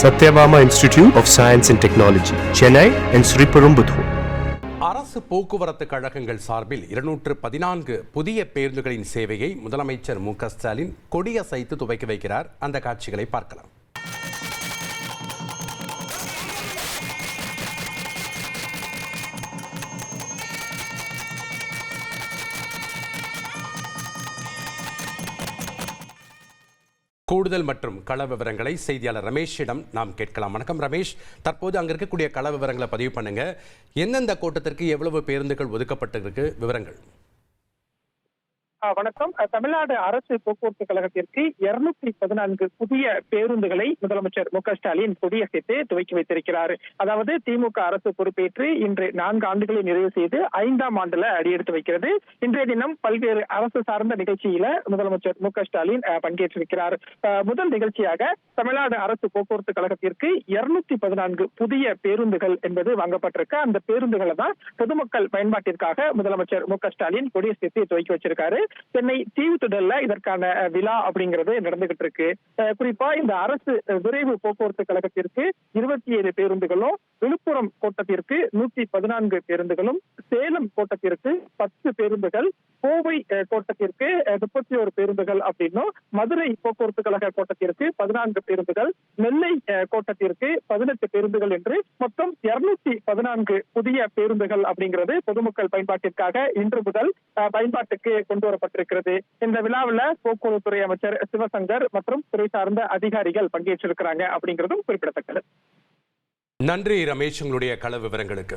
Sathyabama Institute of Science and Technology Chennai and Sriperumbudur அரசு போக்குவரத்து கழகங்கள் சார்பில் இருநூற்று பதினான்கு புதிய பேருந்துகளின் சேவையை முதலமைச்சர் மு க ஸ்டாலின் கொடியசைத்து துவக்கி வைக்கிறார். அந்த காட்சிகளை பார்க்கலாம். கூடுதல் மற்றும் கள விவரங்களை செய்தியாளர் ரமேஷிடம் நாம் கேட்கலாம். வணக்கம் ரமேஷ். தற்போது அங்கே இருக்கக்கூடிய கள விவரங்களை பதிவு பண்ணுங்க. எந்தெந்த கூட்டத்திற்கு எவ்வளவு பேருந்துகள் ஒதுக்கப்பட்டிருக்கு? விவரங்கள். வணக்கம். தமிழ்நாடு அரசு போக்குவரத்து கழகத்திற்கு இருநூத்தி பதினான்கு புதிய பேருந்துகளை முதலமைச்சர் மு க ஸ்டாலின் கொடியசைத்து துவக்கி வைத்திருக்கிறார். அதாவது திமுக அரசு பொறுப்பேற்று இன்று நான்கு ஆண்டுகளை நிறைவு செய்து ஐந்தாம் ஆண்டுல அடியெடுத்து வைக்கிறது. இன்றைய தினம் பல்வேறு அரசு சார்ந்த நிகழ்ச்சியில முதலமைச்சர் மு க ஸ்டாலின் பங்கேற்றிருக்கிறார். முதல் நிகழ்ச்சியாக தமிழ்நாடு அரசு போக்குவரத்து கழகத்திற்கு இருநூத்தி பதினான்கு புதிய பேருந்துகள் என்பது வாங்கப்பட்டிருக்கு. அந்த பேருந்துகளை தான் பொதுமக்கள் பயன்பாட்டிற்காக முதலமைச்சர் மு க ஸ்டாலின் கொடியசைத்து துவக்கி வச்சிருக்காரு. சென்னை தீவுத்திடல்ல இதற்கான விழா அப்படிங்கிறது நடந்துகிட்டு இருக்கு. குறிப்பா இந்த அரசு விரைவு போக்குவரத்து கழகத்திற்கு இருபத்தி ஏழு பேருந்துகளும் விழுப்புரம் கோட்டத்திற்கு நூத்தி பதினான்கு பேருந்துகளும் சேலம் கோட்டத்திற்கு பத்து பேருந்துகள் கோவை கோட்டத்திற்கு முப்பத்தி ஒரு பேருந்துகள் அப்படின்னும் மதுரை போக்குவரத்து கழக கோட்டத்திற்கு பதினான்கு பேருந்துகள் நெல்லை கோட்டத்திற்கு பதினெட்டு பேருந்துகள் என்று மொத்தம் இருநூத்தி பதினான்கு புதிய பேருந்துகள் அப்படிங்கிறது பொதுமக்கள் பயன்பாட்டிற்காக இன்று முதல் பயன்பாட்டுக்கு கொண்டு வரப்பட்டிருக்கிறது. இந்த விழாவில் போக்குவரத்துறை அமைச்சர் சிவசங்கர் மற்றும் துறை சார்ந்த அதிகாரிகள் பங்கேற்றிருக்கிறாங்க அப்படிங்கிறதும் குறிப்பிடத்தக்கது. நன்றி ரமேஷ் உங்களுடைய கள விவரங்களுக்கு.